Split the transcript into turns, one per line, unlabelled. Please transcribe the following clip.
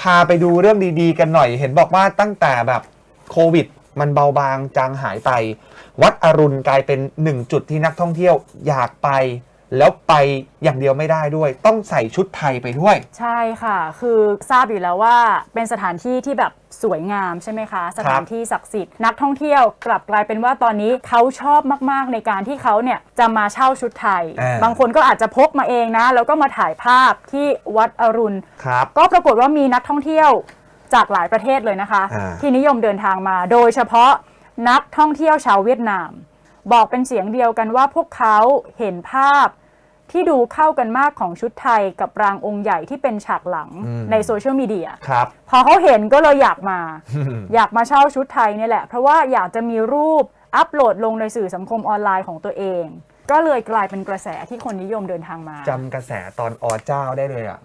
พาไปดูเรื่องดีๆ กันหน่อย เห็นบอกว่าตั้งแต่แบบโควิด มันเบาบางจางหายไป วัดอรุณกลายเป็นหนึ่งจุดที่นักท่องเที่ยวอยากไป แล้วไปอย่างเดียวไม่ได้ด้วย ต้องใส่ชุดไทยไปด้วย
ใช่ค่ะ คือทราบอยู่แล้วว่าเป็นสถานที่ที่แบบสวยงามใช่ไหมคะ สถานที่ศักดิ์สิทธิ์นักท่องเที่ยวกลับกลายเป็นว่าตอนนี้เขาชอบมาก ๆ ในการที่เขาเนี่ยจะมาเช่าชุดไทย
อ่า
บางคนก็อาจจะพกมาเองนะ แล้วก็มาถ่ายภาพที่วัดอรุณ
ครับ
ก็ปรากฏว่ามีนักท่องเที่ยวจากหลายประเทศเลยนะคะ
อ่า
ที่นิยมเดินทางมา โดยเฉพาะนักท่องเที่ยวชาวเวียดนาม บอกเป็นเสียงเดียวกันว่าพวกเขาเห็นภาพ ที่ดูเข้ากันมากของชุดไทยกับรางองค์ใหญ่ที่เป็นฉากหลัง
อืม
ในโซเชียลมีเดีย
ครับ
พอเขาเห็นก็เลยอยากมา อยากมาเช่าชุดไทยเนี่ยแหละ เพราะว่าอยากจะมีรูปอัปโหลดลงในสื่อสังคมออนไลน์ของตัวเอง ก็เลยกลายเป็นกระแสที่คนนิยมเดินทางมา
จำกระแสตอนอเจ้าได้เลยอะ